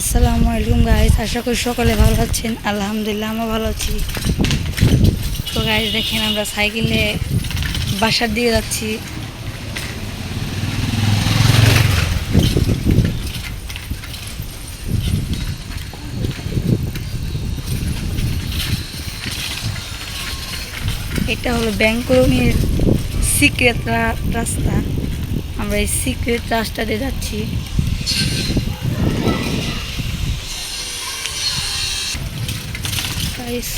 আসসালামু আলাইকুম গাইজ আশা করি সকলে ভালো আছেন। আলহামদুলিল্লাহ আমরা ভালো আছি। তো গাইস দেখেন, আমরা সাইকেলে বাসার দিকে যাচ্ছি। এটা হলো ব্যাংকরমির সিক্রেট রাস্তা। আমরা এই সিক্রেট রাস্তাতে যাচ্ছি। Guys,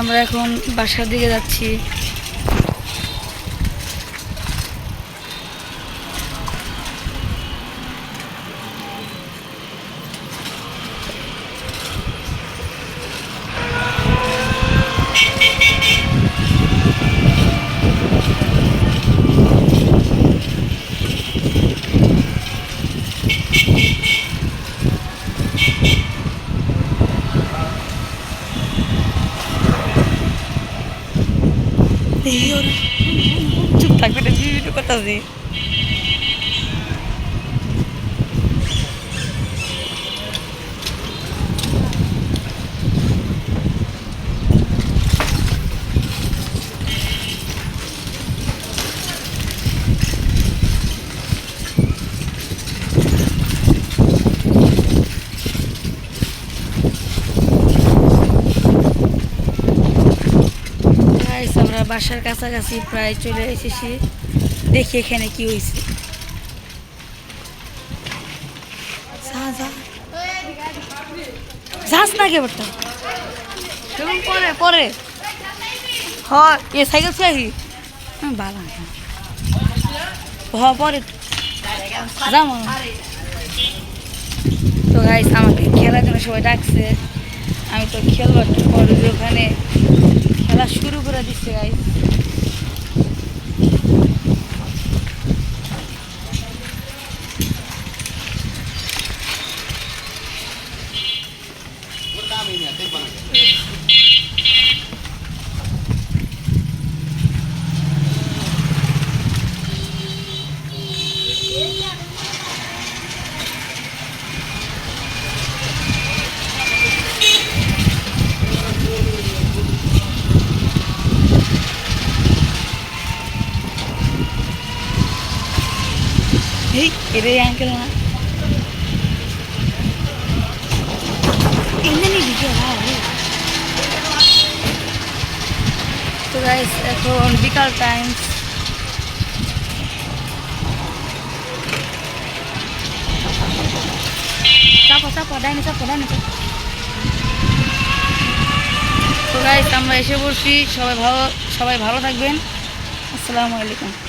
আমরা এখন বাসার দিকে যাচ্ছি। চুপ থাকবে ভিডিও করতেছি Guys, আমরা বাসার কাছাকাছি প্রায় চলে এসেছি। দেখি এখানে কি হয়েছে। যাস না কে কেমন পরে পরে। হয় এ সাইকেল চাই বালা হ পরে। তো গাইস আমাকে খেলার জন্য সবাই ডাকছে। আমি তো খেলব পরে ওখানে খেলা শুরু করে দিচ্ছে গাইস এই না। তো গাইস এখন বিকাল টাইম আমরা এসে পড়ছি। সবাই ভালো সবাই ভালো থাকবেন। আসসালামু আলাইকুম।